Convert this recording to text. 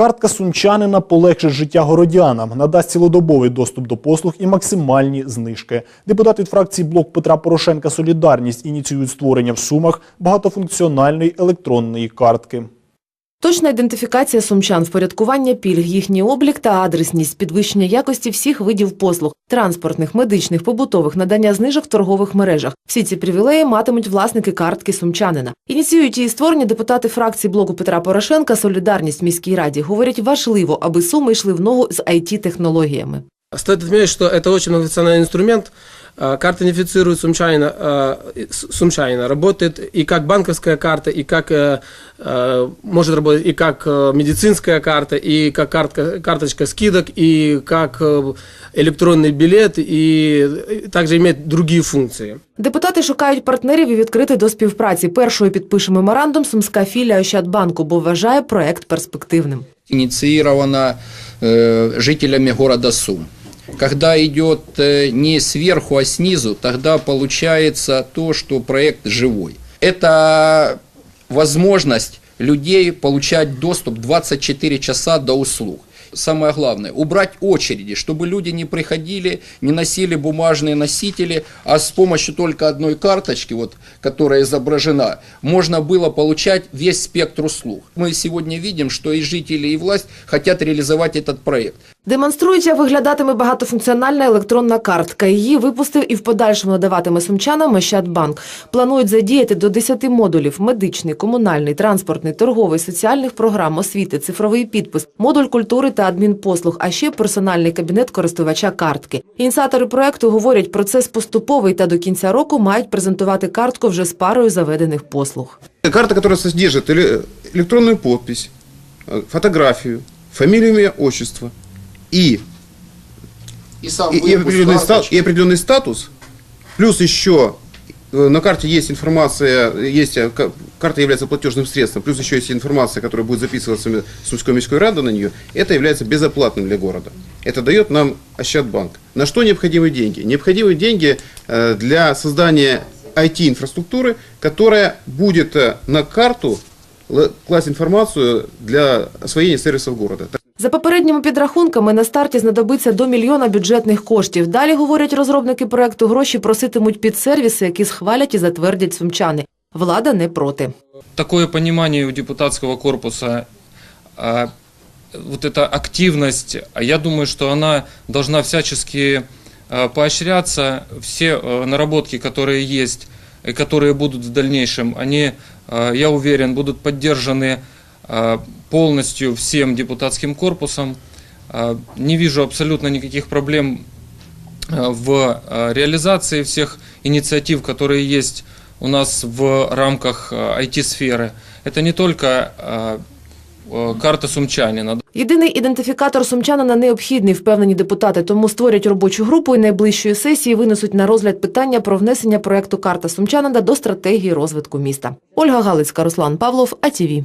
Картка сумчанина полегшить життя городянам, надасть цілодобовий доступ до послуг і максимальні знижки. Депутати від фракції Блок Петра Порошенка Солідарність ініціюють створення в Сумах багатофункціональної електронної картки. Точна ідентифікація сумчан, впорядкування пільг, їхній облік та адресність, підвищення якості всіх видів послуг – транспортних, медичних, побутових, надання знижок в торгових мережах. Всі ці привілеї матимуть власники картки сумчанина. Ініціюють її створення депутати фракції блоку Петра Порошенка «Солідарність» в міській раді. Говорять, важливо, аби суми йшли в ногу з IT-технологіями. Стоит отметить, что это очень многофункциональный инструмент. А, Карта идентифицирует сумчанина, а, с- сумчанина. Работает и как банковская карта, и как э, э, может работать и как э, медицинская карта, и как картка, карточка скидок, и как э, электронный билет, и э, также имеет другие функции. Депутати шукають партнерів і відкрити до співпраці. Першою підпише меморандум сумська філія Ощадбанку, бо вважає проект перспективним. инициирована э, жителями города Сум. Когда идет э, не сверху, а снизу, тогда получается то, что проект живой. Это возможность людей получать доступ 24 часа до услуг. Самое главное, убрать очереди, чтобы люди не приходили, не носили бумажные носители, а с помощью только одной карточки, вот, которая изображена, можно было получать весь спектр услуг. Мы сегодня видим, что и жители, и власть хотят реализовать этот проект. Демонструють, як виглядатиме багатофункціональна електронна картка. Її випустив і в подальшому надаватиме сумчанам Ощадбанк. Планують задіяти до 10 модулів – медичний, комунальний, транспортний, торговий, соціальних програм, освіти, цифровий підпис, модуль культури та адмінпослуг, а ще персональний кабінет користувача картки. Ініціатори проекту говорять, процес поступовий та до кінця року мають презентувати картку вже з парою заведених послуг. Карта, которая содержит эле- электронную подпись, э, фотографию, фамилию, имя, отчество и, И сам и, и определенный ста- и определенный статус, плюс еще э, на карте есть информация, есть, э, ка- карта является платежным средством, плюс еще есть информация, которая будет записываться Сумской міськой рады на нее, это является безоплатным для города. Это дает нам Ощадбанк. На что необходимы деньги? Необходимы деньги э, для создания IT-инфраструктуры, которая будет на карту класть информацию для освоения сервисов города. За попередніми підрахунками, на старті знадобиться до мільйона бюджетних коштів. Далі, говорять розробники проекту, гроші проситимуть під сервіси, які схвалять і затвердять сумчани. Влада не проти. такое понимание у депутатского корпуса, а, вот эта активность, а я думаю, что она должна всячески а, поощряться. Все а, наработки, которые есть и которые будут в дальнейшем, они, а, я уверен, будут поддержаны а, полностью всем депутатским корпусом. А, Не вижу абсолютно никаких проблем э, в э, реализации всех инициатив, которые есть у нас в рамках э, IT-сферы. Это не только э, э, карта сумчанина. Єдиний ідентифікатор сумчанина необхідний, впевнені депутати, тому створять робочу групу і найближчої сесії винесуть на розгляд питання про внесення проекту «Карта сумчанина» до стратегії розвитку міста. Ольга Галицька, Руслан Павлов, АТВ.